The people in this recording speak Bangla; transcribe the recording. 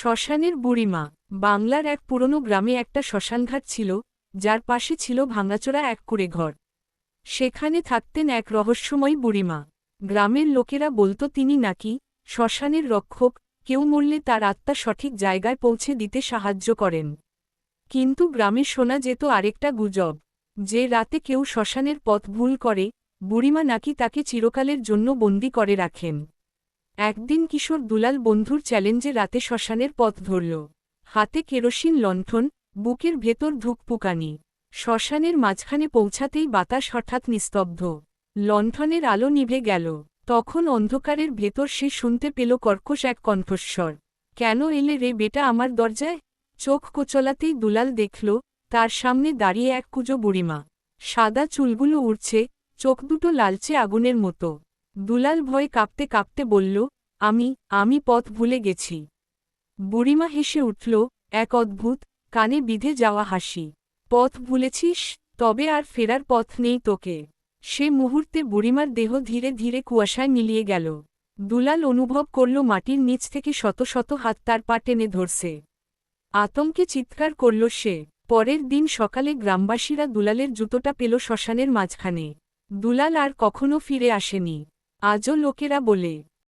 শ্মশানের বুড়িমা, বাংলার এক পুরনো গ্রামে একটা শ্মশানঘাট ছিল, যার পাশে ছিল ভাঙাচোরা এক কুড়ে ঘর সেখানে থাকতেন এক রহস্যময় বুড়িমা। গ্রামের লোকেরা বলতো তিনি নাকি শ্মশানের রক্ষক, কেউ মরলে তার আত্মা সঠিক জায়গায় পৌঁছে দিতে সাহায্য করেন। কিন্তু গ্রামে শোনা যেত আরেকটা গুজব, যে রাতে কেউ শ্মশানের পথ ভুল করে, বুড়িমা নাকি তাকে চিরকালের জন্য বন্দি করে রাখেন। একদিন কিশোর দুলাল বন্ধুর চ্যালেঞ্জে রাতে শ্মশানের পথ ধরল। হাতে কেরোসিন, লণ্ঠন, বুকের ভেতর ধুকপুকানি। শ্মশানের মাঝখানে পৌঁছাতেই বাতাস হঠাৎ নিস্তব্ধ। লণ্ঠনের আলো নিভে গেল। তখন অন্ধকারের ভেতর সে শুনতে পেল কর্কশ এক কণ্ঠস্বর। কেন এলে রে বেটা আমার দরজায়? চোখ কোচলাতেই দুলাল দেখল, তার সামনে দাঁড়িয়ে এক কুজো বুড়িমা। সাদা চুলগুলো উড়ছে, চোখ দুটো লালচে আগুনের মতো। দুলাল ভয়ে কাঁপতে কাঁপতে বলল, আমি আমি পথ ভুলে গেছি। বুড়িমা হেসে উঠল, এক অদ্ভুত, কানে বিধে যাওয়া হাসি। পথ ভুলেছিস, তবে আর ফেরার পথ নেই তোকে। সে মুহূর্তে বুড়িমার দেহ ধীরে ধীরে কুয়াশায় মিলিয়ে গেল। দুলাল অনুভব করল মাটির নিচ থেকে শত শত হাত তার পা টেনে ধরছে। আতঙ্কে চিৎকার করল সে। পরের দিন সকালে গ্রামবাসীরা দুলালের জুতোটা পেল শ্মশানের মাঝখানে। দুলাল আর কখনো ফিরে আসেনি। আজও লোকেরা বলে